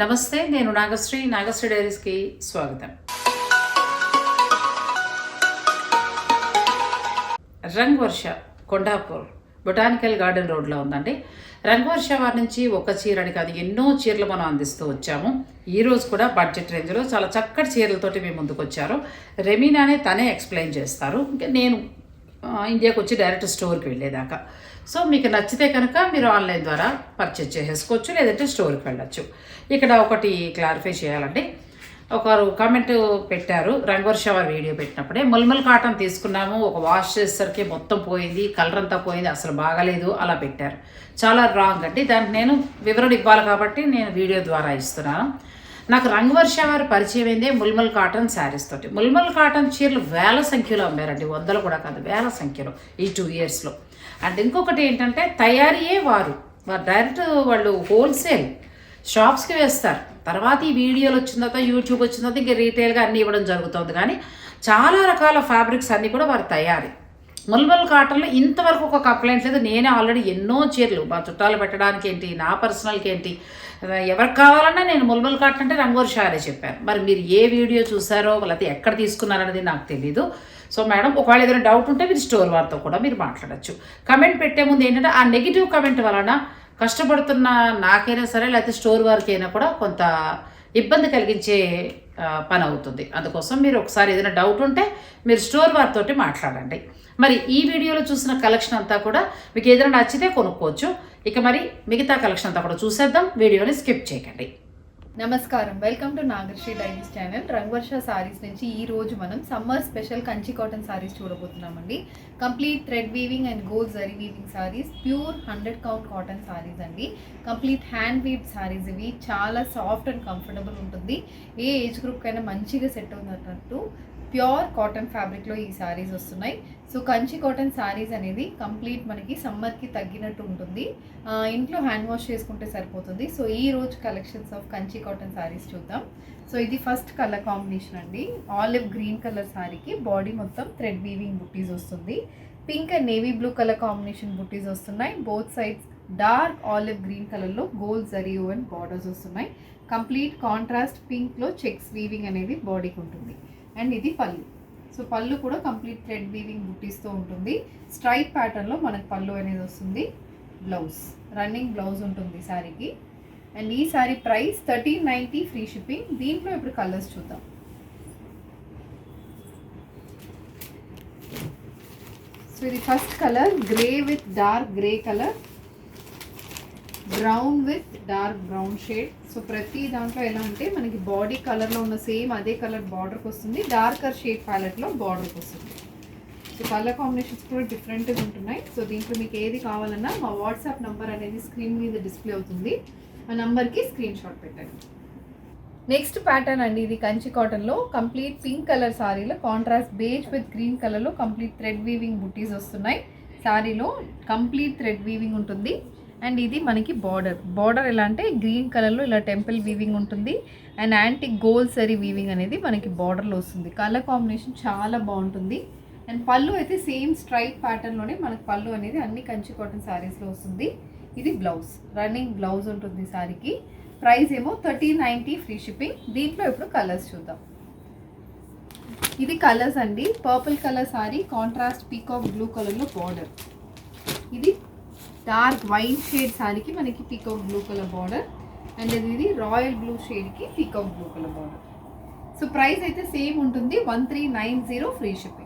నమస్తే నేను నాగశ్రీ. నాగశ్రీ డైరీస్కి స్వాగతం. రంగ్ వర్ష కొండాపూర్ బొటానికల్ గార్డెన్ రోడ్లో ఉందండి. రంగ్ వర్ష వారి నుంచి ఒక చీరని కాదు ఎన్నో చీరలు మనం అందిస్తూ వచ్చాము. ఈ రోజు కూడా బడ్జెట్ రేంజ్లో చాలా చక్కటి చీరలతోటి మేము ముందుకు వచ్చారు. రెమీనానే తనే ఎక్స్ప్లెయిన్ చేస్తారు. ఇంకా నేను ఇండియాకి వచ్చి డైరెక్ట్ స్టోర్కి వెళ్ళేదాకా. సో మీకు నచ్చితే కనుక మీరు ఆన్లైన్ ద్వారా పర్చేజ్ చేసేసుకోవచ్చు లేదంటే స్టోర్కి వెళ్ళచ్చు. ఇక్కడ ఒకటి క్లారిఫై చేయాలండి. ఒకరు కామెంట్ పెట్టారు రంగవర్ష వారి వీడియో పెట్టినప్పుడే ముల్మల్ కాటన్ తీసుకున్నాము ఒక వాష్ చేసేసరికి మొత్తం పోయింది కలర్ అంతా పోయింది అసలు బాగలేదు అలా పెట్టారు. చాలా రాంగ్ అండి. దానికి నేను వివరణ ఇవ్వాలి కాబట్టి నేను వీడియో ద్వారా ఇస్తున్నాను. నాకు రంగవర్ష వారి పరిచయం అయిందే ముల్మల్ కాటన్ శారీస్ తోటి. ముల్మల్ కాటన్ చీరలు వేల సంఖ్యలో అమ్మారండి. వందలు కూడా కాదు వేల సంఖ్యలో ఈ టూ ఇయర్స్లో అండ్ ఇంకొకటి ఏంటంటే తయారీయే వారు. వారు డైరెక్ట్ వాళ్ళు హోల్సేల్ షాప్స్కి వేస్తారు. తర్వాత ఈ వీడియోలు వచ్చిన తర్వాత యూట్యూబ్ వచ్చిన తర్వాత ఇంకా రీటైల్గా అన్నీ ఇవ్వడం జరుగుతుంది. కానీ చాలా రకాల ఫ్యాబ్రిక్స్ అన్నీ కూడా వారు తయారీ. ముల్మల్ కాటన్లో ఇంతవరకు ఒక కంప్లైంట్ లేదు. నేనే ఆల్రెడీ ఎన్నో చీరలు మా చుట్టాలు పెట్టడానికి ఏంటి నా పర్సనల్కి ఏంటి ఎవరికి కావాలన్నా నేను ముల్మల్ కాటన్ అంటే రంగోర్ షారే చెప్పాను. మరి మీరు ఏ వీడియో చూసారో లేకపోతే ఎక్కడ తీసుకున్నారనేది నాకు తెలీదు. సో మేడం ఒకవేళ ఏదైనా డౌట్ ఉంటే మీరు స్టోర్ వారితో కూడా మీరు మాట్లాడచ్చు. కమెంట్ పెట్టే ముందు ఏంటంటే ఆ నెగిటివ్ కమెంట్ వలన కష్టపడుతున్న నాకైనా సరే లేకపోతే స్టోర్ వారికి అయినా కూడా కొంత ఇబ్బంది కలిగించే పని అవుతుంది. అందుకోసం మీరు ఒకసారి ఏదైనా డౌట్ ఉంటే మీరు స్టోర్ వారితోటి మాట్లాడండి. మరి ఈ వీడియోలో చూసిన కలెక్షన్ అంతా కూడా మీకు ఏదైనా నచ్చితే కొనుక్కోవచ్చు. ఇక మరి మిగతా కలెక్షన్ అంతా కూడా చూసేద్దాం. వీడియోని స్కిప్ చేయకండి. నమస్కారం. Welcome to Nagarsri diaries channel Rangavarsha saris నుంచి ఈ రోజు మనం summer special Kanchi cotton saris చూడబోతున్నామండి. Complete thread weaving and gold zari weaving saris pure hundred count cotton saris అండి. కంప్లీట్ హ్యాండ్ వీవ్ సారీస్ ఇవి. చాలా సాఫ్ట్ అండ్ కంఫర్టబుల్ ఉంటుంది. ఏ age group కైనా మంచిగా సెట్ అవుతున్నట్టు ప్యూర్ కాటన్ ఫ్యాబ్రిక్లో ఈ సారీస్ వస్తున్నాయి. సో కంచి కాటన్ సారీస్ అనేది కంప్లీట్ మనకి సమ్మర్కి తగ్గినట్టు ఉంటుంది. ఇంట్లో హ్యాండ్ వాష్ చేసుకుంటే సరిపోతుంది. సో ఈ రోజు collections of Kanchi cotton saris చూద్దాం. సో ఇది ఫస్ట్ కలర్ కాంబినేషన్ అండి. ఆలివ్ గ్రీన్ కలర్ సారీకి బాడీ మొత్తం థ్రెడ్ వీవింగ్ బుట్టీస్ వస్తుంది. Pink and navy blue colour combination buttis వస్తున్నాయి. Both sides dark olive green కలర్లో గోల్డ్ జరియో అండ్ బార్డర్స్ వస్తున్నాయి. కంప్లీట్ కాంట్రాస్ట్ పింక్లో చెక్స్ వీవింగ్ అనేది బాడీకి ఉంటుంది. అండ్ ఇది పళ్ళు. సో పళ్ళు కూడా కంప్లీట్ థ్రెడ్ వీవింగ్ బుట్టీస్తో ఉంటుంది. స్ట్రైప్ ప్యాటర్న్లో మనకు పళ్ళు అనేది వస్తుంది. బ్లౌజ్. రన్నింగ్ బ్లౌజ్ ఉంటుంది శారీకి అండ్ ఈ sari price thirteen ninety free shipping. దీంట్లో ఇప్పుడు కలర్స్ చూద్దాం. సో ఇది first colour grey with dark grey colour. Brown with dark brown shade so ప్రతి దాంట్లో ఎలా అంటే మనకి బాడీ కలర్లో ఉన్న సేమ్ అదే కలర్ బార్డర్కి వస్తుంది. డార్కర్ షేడ్ ప్యాలెట్లో బార్డర్కి వస్తుంది. సో కలర్ కాంబినేషన్స్ కూడా డిఫరెంట్గా ఉంటున్నాయి. సో దీంట్లో మీకు ఏది కావాలన్నా మా వాట్సాప్ నెంబర్ అనేది స్క్రీన్ మీద డిస్ప్లే అవుతుంది. ఆ నంబర్కి స్క్రీన్ షాట్ పెట్టండి. నెక్స్ట్ ప్యాటర్న్ అండి. ఇది కంచి కాటన్లో కంప్లీట్ పింక్ కలర్ సారీలో కాంట్రాస్ట్ బేజ్ విత్ గ్రీన్ కలర్లో కంప్లీట్ థ్రెడ్ వీవింగ్ బుటీస్ వస్తున్నాయి. సారీలో కంప్లీట్ థ్రెడ్ వీవింగ్ ఉంటుంది. అండ్ ఇది మనకి బార్డర్. బార్డర్ ఎలా అంటే గ్రీన్ కలర్లో ఇలా టెంపుల్ వీవింగ్ ఉంటుంది. And antique gold zari weaving అనేది మనకి బార్డర్లో వస్తుంది. కలర్ కాంబినేషన్ చాలా బాగుంటుంది. అండ్ పళ్ళు అయితే సేమ్ స్ట్రైట్ ప్యాటర్న్లోనే మనకు పళ్ళు అనేది అన్ని కంచి కాటన్ శారీస్లో వస్తుంది. ఇది బ్లౌజ్. రన్నింగ్ బ్లౌజ్ ఉంటుంది శారీకి ప్రైస్ ఏమో థర్టీ నైంటీ ఫ్రీ షిప్పింగ్. దీంట్లో ఇప్పుడు కలర్స్ చూద్దాం. ఇది కలర్స్ అండి. Purple colour sari contrast peacock blue కలర్లో బార్డర్. ఇది డార్క్ వైన్ షేడ్ సారీకి మనకి peacock blue colour border and ఇది royal blue షేడ్కి peacock blue colour border so price అయితే సేమ్ ఉంటుంది. One three nine zero free shipping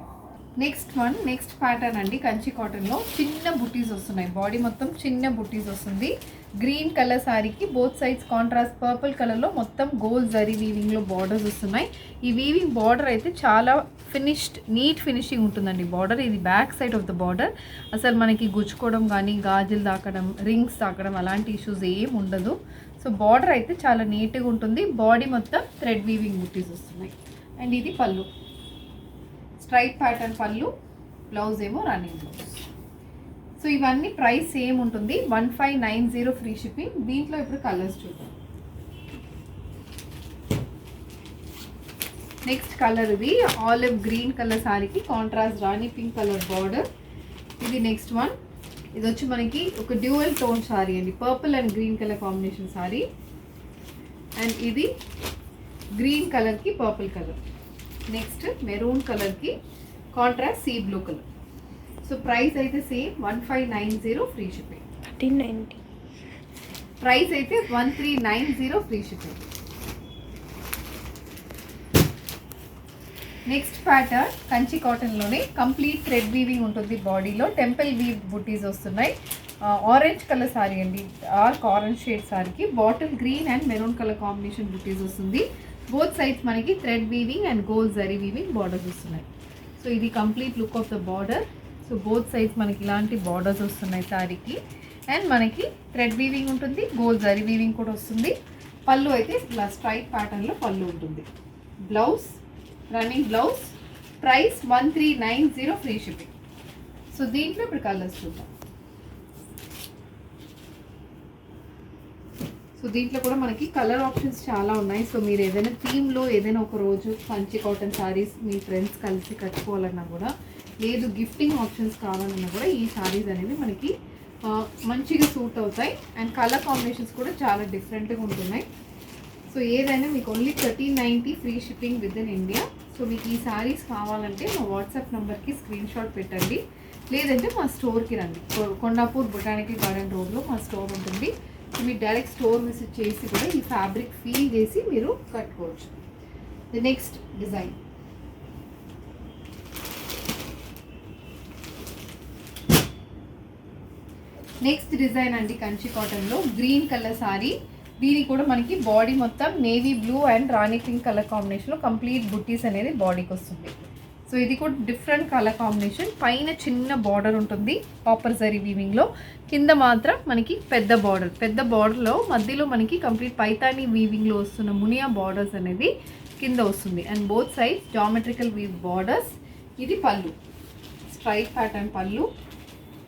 next one next pattern అండి కంచి కాటన్లో చిన్న బుటీస్ వస్తున్నాయి. బాడీ మొత్తం చిన్న బుటీస్ వస్తుంది. గ్రీన్ కలర్ శారీకి బోత్ సైడ్స్ కాంట్రాస్ట్ పర్పుల్ కలర్లో మొత్తం గోల్డ్ జరీ వీవింగ్లో బార్డర్స్ వస్తున్నాయి. ఈ వీవింగ్ బార్డర్ అయితే చాలా ఫినిష్డ్ నీట్ ఫినిషింగ్ ఉంటుందండి. బార్డర్ ఇది back side of the border అసలు మనకి గుచ్చుకోవడం కానీ గాజులు తాకడం రింగ్స్ తాకడం అలాంటి ఇష్యూస్ ఏం ఉండదు. సో బార్డర్ అయితే చాలా నీట్గా ఉంటుంది. బాడీ మొత్తం థ్రెడ్ వీవింగ్ బుట్టీస్ వస్తున్నాయి. అండ్ ఇది pallu. Straight pattern pallu blouse ఏమో రన్నింగ్ బ్లౌజ్ సో ఇవన్నీ ప్రైస్ సేమ్ ఉంటుంది. One five nine zero free shipping దీంట్లో ఇప్పుడు కలర్స్ చూద్దాం. నెక్స్ట్ కలర్ ఇది. ఆలివ్ గ్రీన్ కలర్ సారీకి contrast rani pink colour border ఇది నెక్స్ట్ వన్ ఇది వచ్చి మనకి ఒక డ్యూయల్ టోన్ సారీ అండి. Purple and green colour combination sari and ఇది గ్రీన్ కలర్కి పర్పుల్ కలర్ నెక్స్ట్ మెరూన్ కలర్కి contrast sea blue colour so price అయితే same one five nine zero free shipping thirteen ninety price అయితే one three nine zero free shipping next pattern Kanchi కాటన్లోనే complete thread weaving ఉంటుంది బాడీలో temple weave బుటీస్ వస్తున్నాయి orange colour sari అండి dark orange shade సారీకి bottle green and maroon colour combination buttis వస్తుంది both sides మనకి thread weaving and gold zari weaving borders వస్తున్నాయి. So ఇది complete look of the border so both sides మనకి ఇలాంటి borders వస్తున్నాయి శారీకి అండ్ మనకి థ్రెడ్ వీవింగ్ ఉంటుంది గోల్డ్ జరీ వీవింగ్ కూడా వస్తుంది. పళ్ళు అయితే ఇలా స్ట్రైట్ ప్యాటర్న్లో పళ్ళు ఉంటుంది. Blouse running blouse price one three nine zero free shipping so దీంట్లో ఇప్పుడు కలర్స్ చూద్దాం. సో దీంట్లో కూడా మనకి కలర్ ఆప్షన్స్ చాలా ఉన్నాయి. సో మీరు ఏదైనా థీమ్లో ఏదైనా ఒక రోజు కంచి కాటన్ శారీస్ మీ ఫ్రెండ్స్ కలిసి కట్టుకోవాలన్నా కూడా లేదు గిఫ్టింగ్ ఆప్షన్స్ కావాలన్నా కూడా ఈ శారీస్ అనేవి మనకి మంచిగా సూట్ అవుతాయి. అండ్ కలర్ కాంబినేషన్స్ కూడా చాలా డిఫరెంట్గా ఉంటున్నాయి. సో ఏదైనా మీకు only thirteen ninety free shipping within India so మీకు ఈ శారీస్ కావాలంటే మా వాట్సాప్ నెంబర్కి స్క్రీన్ షాట్ పెట్టండి. లేదంటే మా స్టోర్కి రండి. కొండాపూర్ బొటానికల్ గార్డెన్ రోడ్లో మా స్టోర్ ఉంటుంది. మీరు డైరెక్ట్ స్టోర్ విజిట్ చేసి కూడా ఈ ఫ్యాబ్రిక్ ఫీల్ చేసి మీరు కట్టుకోవచ్చు. The next design next design అండి కంచి కాటన్లో గ్రీన్ కలర్ సారీ దీని కూడా మనకి బాడీ మొత్తం navy blue and rani pink colour కాంబినేషన్లో కంప్లీట్ బుట్టీస్ అనేది బాడీకి వస్తుంది. సో ఇది కూడా డిఫరెంట్ కలర్ కాంబినేషన్ పైన చిన్న బార్డర్ ఉంటుంది కాపర్ జరీ వీవింగ్లో కింద మాత్రం మనకి పెద్ద బార్డర్ పెద్ద బార్డర్లో మధ్యలో మనకి కంప్లీట్ పైతాని వీవింగ్లో వస్తున్న మునియా బార్డర్స్ అనేది కింద వస్తుంది. And both side geometrical weave borders ఇది pallu. Straight pattern pallu.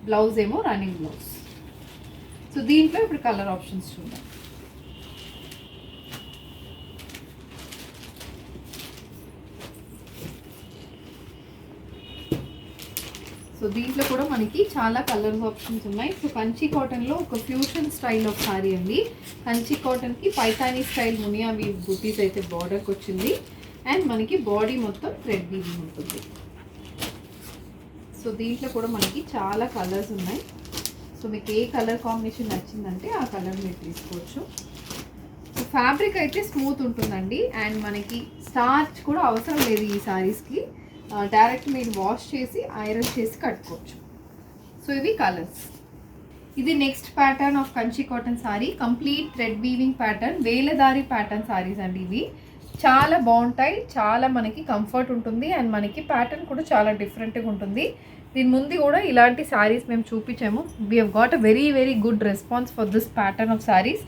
Blouse ఏమో రన్నింగ్ బ్లౌజ్ సో దీంట్లో ఇప్పుడు కలర్ ఆప్షన్స్ చూద్దాం. సో దీంట్లో కూడా మనకి చాలా కలర్ ఆప్షన్స్ ఉన్నాయి. సో కంచి కాటన్లో ఒక ఫ్యూషన్ స్టైల్ ఆఫ్ సారీ అండి. కంచి కాటన్కి పైతానీ స్టైల్ మునియా వీ బుటీస్ అయితే బార్డర్కి వచ్చింది. అండ్ మనకి బాడీ మొత్తం థ్రెడ్ వీవింగ్ ఉంటుంది. సో దీంట్లో కూడా మనకి చాలా కలర్స్ ఉన్నాయి. సో మీకు ఏ కలర్ కాంబినేషన్ నచ్చిందంటే ఆ కలర్ మీరు తీసుకోవచ్చు. సో ఫ్యాబ్రిక్ అయితే స్మూత్ ఉంటుందండి. అండ్ మనకి స్టార్చ్ కూడా అవసరం లేదు ఈ సారీస్కి డైరెక్ట్ మీరు వాష్ చేసి ఐరన్ చేసి కట్టుకోవచ్చు. సో ఇవి కలర్స్ ఇది next pattern of Kanchi cotton sari complete thread weaving pattern వేలదారి pattern saris అండి ఇవి. చాలా బాగుంటాయి. చాలా మనకి కంఫర్ట్ ఉంటుంది. అండ్ మనకి ప్యాటర్న్ కూడా చాలా డిఫరెంట్గా ఉంటుంది. దీని ముందు కూడా ఇలాంటి సారీస్ మేము చూపించాము. We have got a very very good response for this pattern of saris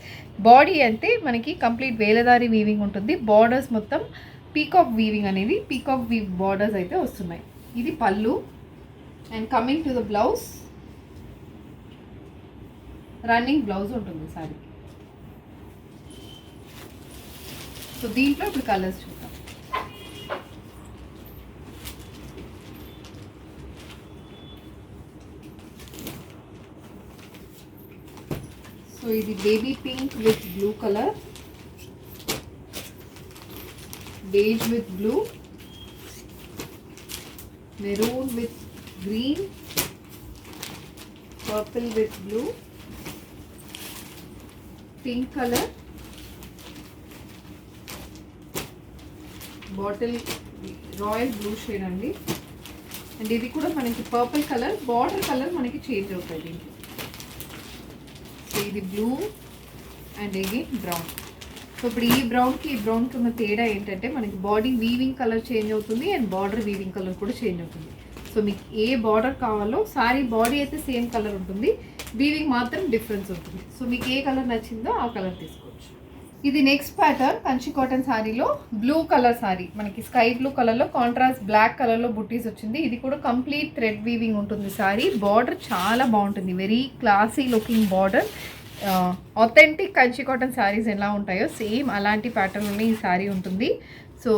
body అయితే మనకి కంప్లీట్ వేలదారి వీవింగ్ ఉంటుంది. బార్డర్స్ మొత్తం పీకాక్ వీవింగ్ అనేది పీకాక్ వీవ్ బార్డర్స్ అయితే వస్తున్నాయి. ఇది pallu. And coming to the blouse running blouse ఉంటుంది సారీ. సో దీంట్లో ఇప్పుడు కలర్స్ చూద్దాం. సో ఇది baby pink with blue colour beige with blue maroon with green purple with blue pink colour bottle royal blue shade అండి. And ఇది కూడా మనకి purple colour border colour మనకి చేంజ్ అవుతుంది సో ఇది బ్లూ అండ్ ఇది బ్రౌన్ సో ఇప్పుడు ఈ బ్రౌన్కి ఈ బ్రౌన్కి ఉన్న తేడా ఏంటంటే మనకి బాడీ వీవింగ్ కలర్ చేంజ్ అవుతుంది అండ్ బార్డర్ వీవింగ్ కలర్ కూడా చేంజ్ అవుతుంది. సో మీకు ఏ బార్డర్ కావాలో సారీ బాడీ అయితే సేమ్ కలర్ ఉంటుంది. వీవింగ్ మాత్రం డిఫరెన్స్ ఉంటుంది. సో మీకు ఏ కలర్ నచ్చిందో ఆ కలర్ తీసుకోవచ్చు. ఇది నెక్స్ట్ ప్యాటర్న్ కంచి కాటన్ సారీలో బ్లూ కలర్ సారీ మనకి స్కై బ్లూ కలర్లో కాంట్రాస్ట్ బ్లాక్ కలర్లో బుట్టీస్ వచ్చింది. ఇది కూడా కంప్లీట్ థ్రెడ్ వీవింగ్ ఉంటుంది సారీ బార్డర్ చాలా బాగుంటుంది. Very classy looking border authentic Kanchi cotton saris ఎలా ఉంటాయో సేమ్ అలాంటి ప్యాటర్న్లోనే ఈ శారీ ఉంటుంది. సో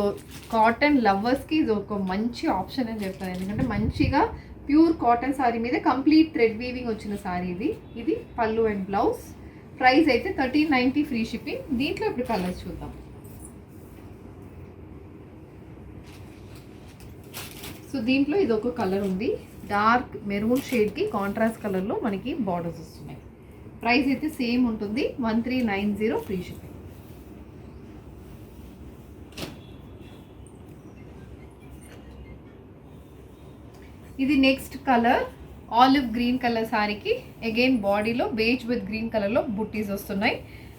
కాటన్ లవర్స్కి ఇది ఒక మంచి ఆప్షన్ అని చెప్తాను. ఎందుకంటే మంచిగా ప్యూర్ కాటన్ శారీ మీద కంప్లీట్ థ్రెడ్ వీవింగ్ వచ్చిన శారీ ఇది. ఇది పళ్ళు అండ్ బ్లౌజ్ ప్రైస్ అయితే థర్టీన్ నైంటీ ఫ్రీ షిప్పింగ్ దీంట్లో ఇప్పుడు కలర్స్ చూద్దాం. సో దీంట్లో ఇది ఒక కలర్ ఉంది డార్క్ మెరూన్ షేడ్కి కాంట్రాస్ట్ కలర్లో మనకి బార్డర్స్ వస్తున్నాయి. ప్రైస్ అయితే సేమ్ ఉంటుంది. One three nine zero free shipping. ఇది next colour. Olive green colour శారీకి అగైన్ బాడీలో బేజ్ విత్ గ్రీన్ కలర్లో బుట్టీస్ వస్తున్నాయి.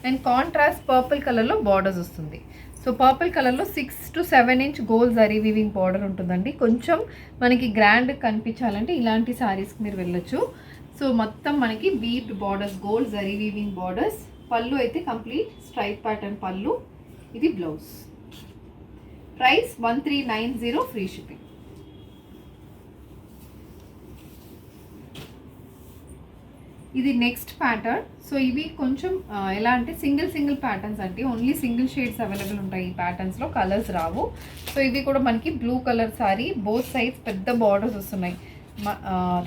అండ్ కాంట్రాస్ట్ పర్పుల్ కలర్లో బార్డర్స్ వస్తుంది. సో పర్పుల్ కలర్లో six to seven inch gold zari weaving border ఉంటుందండి. కొంచెం మనకి గ్రాండ్ కనిపించాలంటే ఇలాంటి శారీస్కి మీరు వెళ్ళొచ్చు. సో మొత్తం మనకి weaved borders gold zari weaving borders pallu అయితే కంప్లీట్ స్ట్రైప్ ప్యాటర్న్ పళ్ళు. ఇది blouse price one three nine zero free shipping ఇది నెక్స్ట్ ప్యాటర్న్ సో ఇవి కొంచెం ఎలా అంటే సింగిల్ సింగిల్ ప్యాటర్న్స్ అంటే ఓన్లీ సింగిల్ షేడ్స్ అవైలబుల్ ఉంటాయి ఈ ప్యాటర్న్స్లో కలర్స్ రావు. సో ఇది కూడా మనకి blue colour sari both sides పెద్ద బార్డర్స్ వస్తున్నాయి.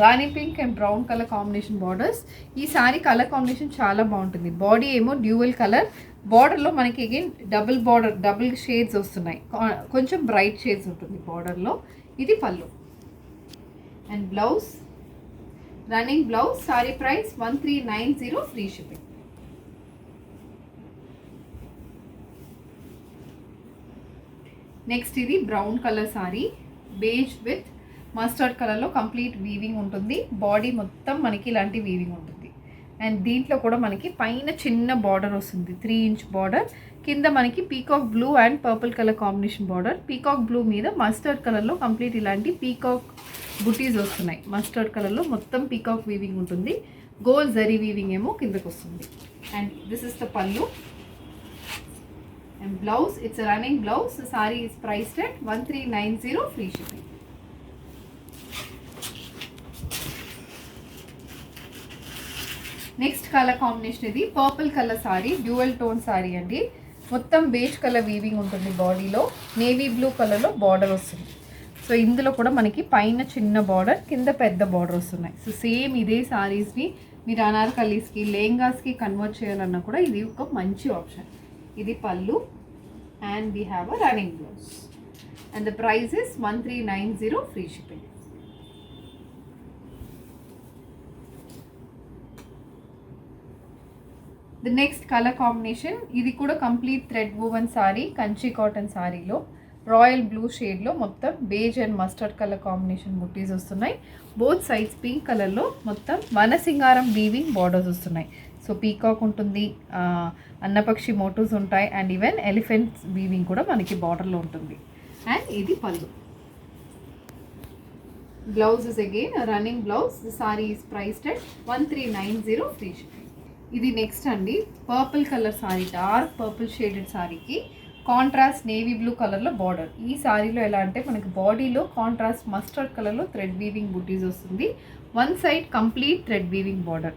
Rani pink and brown colour combination borders ఈ సారీ కలర్ కాంబినేషన్ చాలా బాగుంటుంది. బాడీ ఏమో డ్యూవల్ కలర్. బార్డర్లో మనకి again double border double shades వస్తున్నాయి. కా- కొంచెం బ్రైట్ షేడ్స్ ఉంటుంది బార్డర్లో ఇది pallu. And blouse running blouse sari price one three nine zero free shipping next ఇది brown colour sari beige with mustard కలర్లో కంప్లీట్ వీవింగ్ ఉంటుంది. బాడీ మొత్తం మనకి ఇలాంటి వీవింగ్ ఉంటుంది. అండ్ దీంట్లో కూడా మనకి పైన చిన్న బార్డర్ వస్తుంది. త్రీ ఇంచ్ బార్డర్ కింద మనకి peacock blue and purple colour combination border peacock blue మీద మస్టర్డ్ కలర్లో కంప్లీట్ ఇలాంటి పీకాక్ బుటీస్ వస్తున్నాయి. మస్టర్డ్ కలర్లో మొత్తం పీకాక్ వీవింగ్ ఉంటుంది. గోల్ జరీ వీవింగ్ ఏమో కిందకు వస్తుంది. And this is the pallu and blouse it's running blouse sari is priced one three nine zero free shipping next colour combination ఇది. Purple colour sari dual tone sari అండి. మొత్తం beige colour weaving ఉంటుంది బాడీలో navy blue కలర్లో border వస్తుంది. So ఇందులో కూడా మనకి పైన చిన్న బార్డర్ కింద పెద్ద బార్డర్ వస్తున్నాయి. సో సేమ్ ఇదే సారీస్ని మీరు అనార్కలీస్కి లెహంగాస్కి కన్వర్ట్ చేయాలన్నా కూడా ఇది ఒక మంచి ఆప్షన్ ఇది pallu. And we have a running blouse and the price is one three nine zero free shipping the next colour combination ఇది కూడా complete thread woven sari Kanchi cotton సారీలో రాయల్ బ్లూ షేడ్లో మొత్తం beige and mustard colour combination buttis వస్తున్నాయి. Both sides pink కలర్లో మొత్తం వనసింగారం weaving borders వస్తున్నాయి. సో పీకాక్ ఉంటుంది అన్నపక్షి మోటోస్ ఉంటాయి అండ్ ఈవెన్ ఎలిఫెంట్స్ వీవింగ్ కూడా మనకి బార్డర్లో ఉంటుంది. అండ్ ఇది పళ్ళు. Blouse is again running blouse sari is priced one three nine zero free shipping ఇది నెక్స్ట్ అండి. Purple colour sari dark purple shaded సారీకి కాంట్రాస్ట్ నేవీ బ్లూ కలర్లో బార్డర్ ఈ సారీలో ఎలా అంటే మనకి బాడీలో కాంట్రాస్ట్ మస్టర్డ్ కలర్లో థ్రెడ్ వీవింగ్ బుటీస్ వస్తుంది. One side complete thread weaving border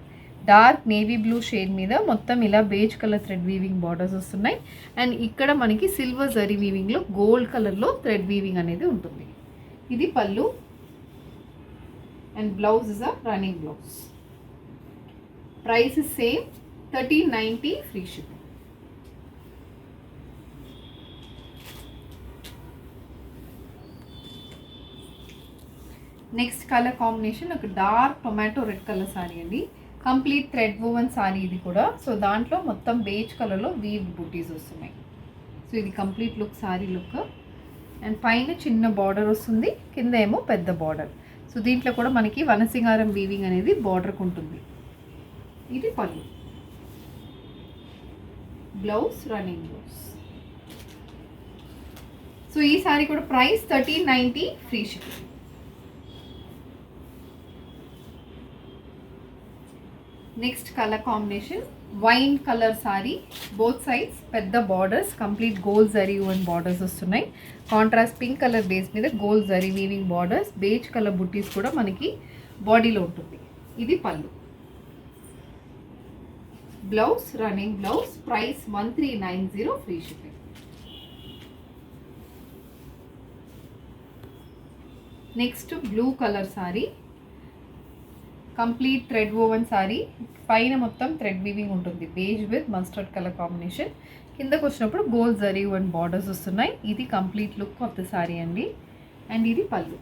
dark navy blue shade మీద మొత్తం ఇలా beige colour thread weaving borders వస్తున్నాయి. అండ్ ఇక్కడ మనకి సిల్వర్ జరీ వీవింగ్లో గోల్డ్ కలర్లో థ్రెడ్ వీవింగ్ అనేది ఉంటుంది. ఇది pallu. And blouse is a running blouse price is same thirteen ninety free shipping next colour combination ఒక dark tomato red colour sari అండి. Complete thread woven sari ఇది కూడా. సో దాంట్లో మొత్తం బేజ్ కలర్లో వీవ్ బుటీస్ వస్తున్నాయి. సో ఇది complete look sari look and పైన చిన్న బార్డర్ వస్తుంది. కింద ఏమో పెద్ద బార్డర్ సో దీంట్లో కూడా మనకి వనసింగారం వీవింగ్ అనేది బార్డర్కి ఉంటుంది. ఇది pallu. Blouse running blouse so ఈ సారీ కూడా price thirteen ninety free shipping next colour combination wine colour sari both sides పెద్ద borders complete gold zari and borders వస్తున్నాయి. కాంట్రాస్ట్ పింక్ కలర్ బేస్ మీద gold zari weaving borders beige colour buttis కూడా మనకి బాడీలో ఉంటుంది. ఇది pallu. Blouse running blouse price one three nine zero free shipping next blue colour sari complete thread woven sari పైన మొత్తం thread weaving ఉంటుంది. Beige with mustard colour combination కిందకు వచ్చినప్పుడు గోల్డ్ జరీ అండ్ బార్డర్స్ వస్తున్నాయి. ఇది complete look of the sari అండి. And ఇది pallu.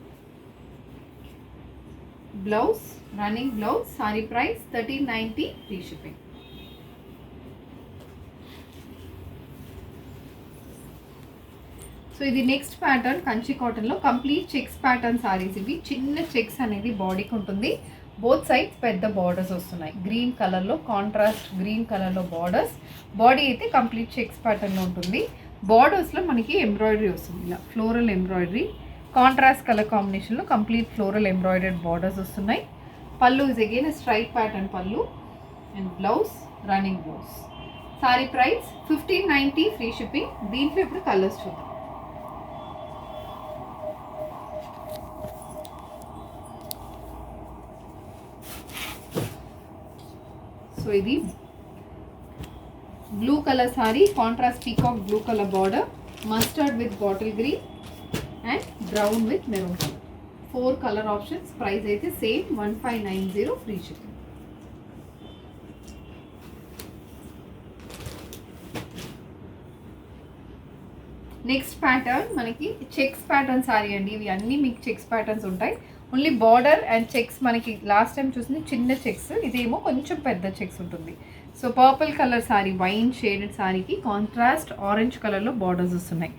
Blouse running blouse sari price thirteen ninety free shipping so ఇది నెక్స్ట్ ప్యాటర్న్ కంచి కాటన్లో కంప్లీట్ చెక్స్ ప్యాటర్న్ సారీస్ ఇవి. చిన్న చెక్స్ అనేది బాడీకి ఉంటుంది. బోత్ సైడ్స్ పెద్ద బార్డర్స్ వస్తున్నాయి. గ్రీన్ కలర్లో కాంట్రాస్ట్ గ్రీన్ కలర్లో బార్డర్స్ బాడీ అయితే కంప్లీట్ చెక్స్ ప్యాటర్న్లో ఉంటుంది. బార్డర్స్లో మనకి ఎంబ్రాయిడరీ వస్తుంది. ఇలా ఫ్లోరల్ ఎంబ్రాయిడరీ కాంట్రాస్ట్ కలర్ కాంబినేషన్లో కంప్లీట్ ఫ్లోరల్ ఎంబ్రాయిడర్డ్ బార్డర్స్ వస్తున్నాయి. Pallu is again straight pattern pallu and blouse running blouse sari price fifteen ninety free shipping దీంట్లో ఇప్పుడు కలర్స్ చూద్దాం. సో ఇది blue colour sari contrast peacock blue colour border mustard with bottle green and brown with maroon colour four colour options price అయితే same one five nine zero free shipping next pattern మనకి checks pattern sari అండి. ఇవి అన్నీ మీకు checks patterns ఉంటాయి. Only border and checks మనకి last time చూసింది చిన్న చెక్స్ ఇదేమో కొంచెం పెద్ద చెక్స్ ఉంటుంది. So purple colour sari wine shaded సారీకి కాంట్రాస్ట్ ఆరెంజ్ కలర్లో బార్డర్స్ వస్తున్నాయి.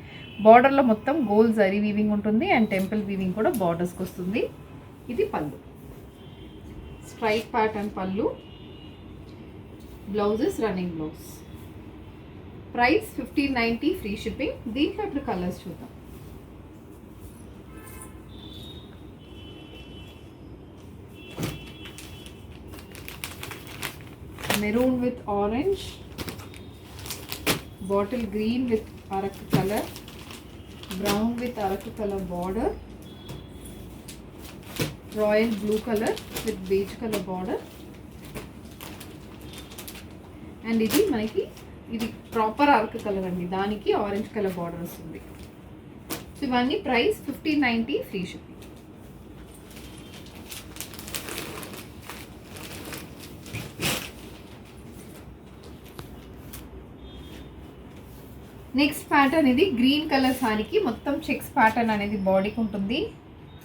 బార్డర్లో మొత్తం గోల్ జరీ వీవింగ్ ఉంటుంది అండ్ టెంపుల్ వీవింగ్ కూడా బార్డర్స్కి వస్తుంది. ఇది pallu. Straight pattern pallu. Blouses running blouse price fifteen ninety free shipping దీంట్లో ఇప్పుడు కలర్స్ చూద్దాం. Maroon with orange bottle green with Araku colour brown with Araku colour border royal blue colour with beige colour border and ఇది మనకి ఇది proper అరకు colour అండి. దానికి orange colour border వస్తుంది. సో ఇవన్నీ price fifteen ninety free ship next pattern ఇది green colour సారీకి మొత్తం చెక్స్ ప్యాటర్న్ అనేది బాడీకి ఉంటుంది.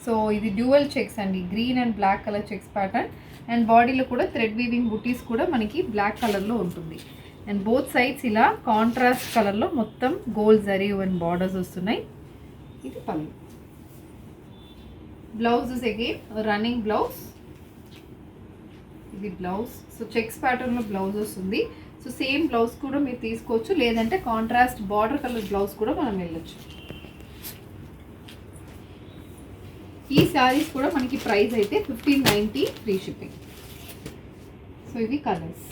సో ఇది డ్యూవల్ చెక్స్ అండి. Green and black colour checks pattern. And బాడీలో కూడా థ్రెడ్ వీవింగ్ బుటీస్ కూడా మనకి బ్లాక్ కలర్లో ఉంటుంది. అండ్ బోత్ సైడ్స్ ఇలా కాంట్రాస్ట్ కలర్లో మొత్తం గోల్డ్ జరీ అండ్ బార్డర్స్ వస్తున్నాయి. ఇది pallu. Blouse is again running blouse. ఇది బ్లౌజ్. సో చెక్స్ ప్యాటర్న్లో బ్లౌజ్ వస్తుంది. సో సేమ్ బ్లౌజ్ కూడా మీరు తీసుకోవచ్చు. లేదంటే కాంట్రాస్ట్ బార్డర్ కలర్ బ్లౌజ్ కూడా మనం వెళ్ళొచ్చు. ఈ శారీస్ కూడా మనకి ప్రైస్ అయితే fifteen ninety free shipping so ఇవి colours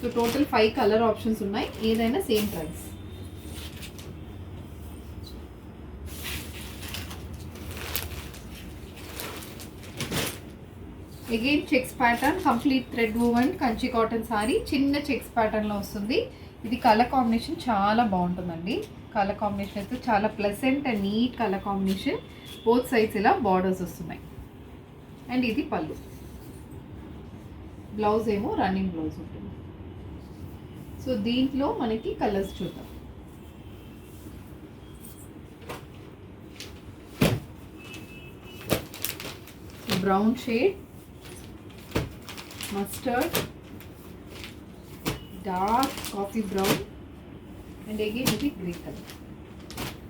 so total five colour options ఉన్నాయి. ఏదైనా same price again checks pattern complete thread woven Kanchi cotton sari చిన్న చెక్స్ ప్యాటర్న్లో వస్తుంది ఇది కలర్ కాంబినేషన్ చాలా బాగుంటుందండి కలర్ కాంబినేషన్ అయితే చాలా pleasant and neat colour combination both sides ఇలా బార్డర్స్ వస్తున్నాయి. అండ్ ఇది పళ్ళు. బ్లౌజ్ ఏమో రన్నింగ్ బ్లౌజ్ ఉంటుంది. సో దీంట్లో మనకి కలర్స్ చూద్దాం. Brown shade mustard dark coffee brown and again ఇది గ్రే కలర్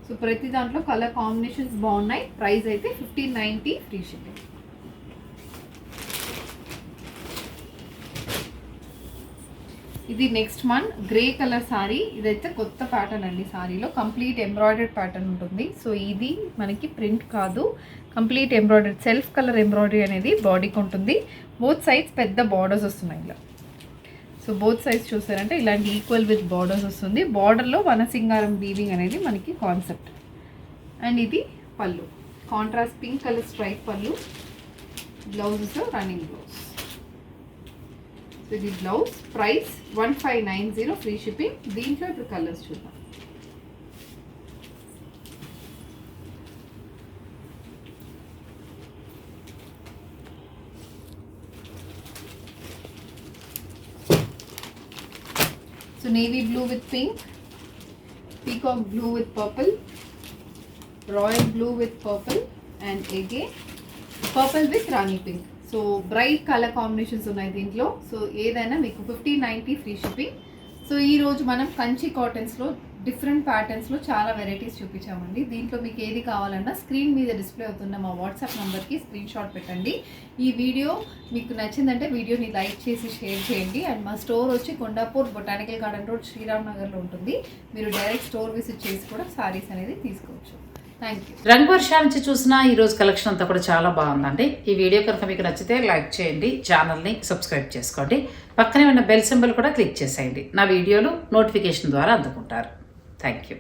సో ప్రతి దాంట్లో కలర్ కాంబినేషన్స్ బాగున్నాయి. ప్రైస్ అయితే ఫిఫ్టీన్ నైంటీ ఫ్రీ షిప్పింగ్ ఇది next one grey colour sari ఇదైతే కొత్త ప్యాటర్న్ అండి సారీలో కంప్లీట్ ఎంబ్రాయిడర్డ్ ప్యాటర్న్ ఉంటుంది. సో ఇది మనకి ప్రింట్ కాదు. Complete embroidery self colour embroidery అనేది బాడీకి ఉంటుంది. బోత్ సైడ్స్ పెద్ద బార్డర్స్ వస్తున్నాయి ఇలా సో బోత్ సైడ్స్ చూసారంటే ఇలాంటి ఈక్వల్ విత్ బార్డర్స్ వస్తుంది. బార్డర్లో వనసింగారం వీవింగ్ అనేది మనకి కాన్సెప్ట్ అండ్ ఇది pallu. Contrast pink colour strike pallu. Blouses running blouse ఇది blouse price one five nine zero free shipping దీంట్లో ఇప్పుడు కలర్స్ చూద్దాం so navy blue with pink peacock blue with purple royal blue with purple and ఎగే purple with rani pink so bright colour combinations ఉన్నాయి దీంట్లో. So ఏదైనా మీకు fifty ninety free shipping. So ఈరోజు మనం Kanchi కాటన్స్లో different ప్యాటర్న్స్లో చాలా వెరైటీస్ చూపించామండి. దీంట్లో మీకు ఏది కావాలన్నా స్క్రీన్ మీద డిస్ప్లే అవుతున్న మా వాట్సాప్ నెంబర్కి స్క్రీన్ షాట్ పెట్టండి. ఈ వీడియో మీకు నచ్చిందంటే వీడియోని లైక్ చేసి షేర్ చేయండి. అండ్ మా స్టోర్ వచ్చి Kondapur botanical garden road Sriram నగర్లో ఉంటుంది. మీరు డైరెక్ట్ స్టోర్ విజిట్ చేసి కూడా సారీస్ అనేది తీసుకోవచ్చు. రంగు వర్షాల నుంచి చూసిన ఈ రోజు కలెక్షన్ అంతా కూడా చాలా బాగుందండి. ఈ వీడియో కనుక మీకు నచ్చితే లైక్ చేయండి ఛానల్ని సబ్స్క్రైబ్ చేసుకోండి. పక్కనే ఉన్న బెల్ సింబల్ కూడా క్లిక్ చేసేయండి. నా వీడియోలు నోటిఫికేషన్ ద్వారా అందుకుంటారు. Thank you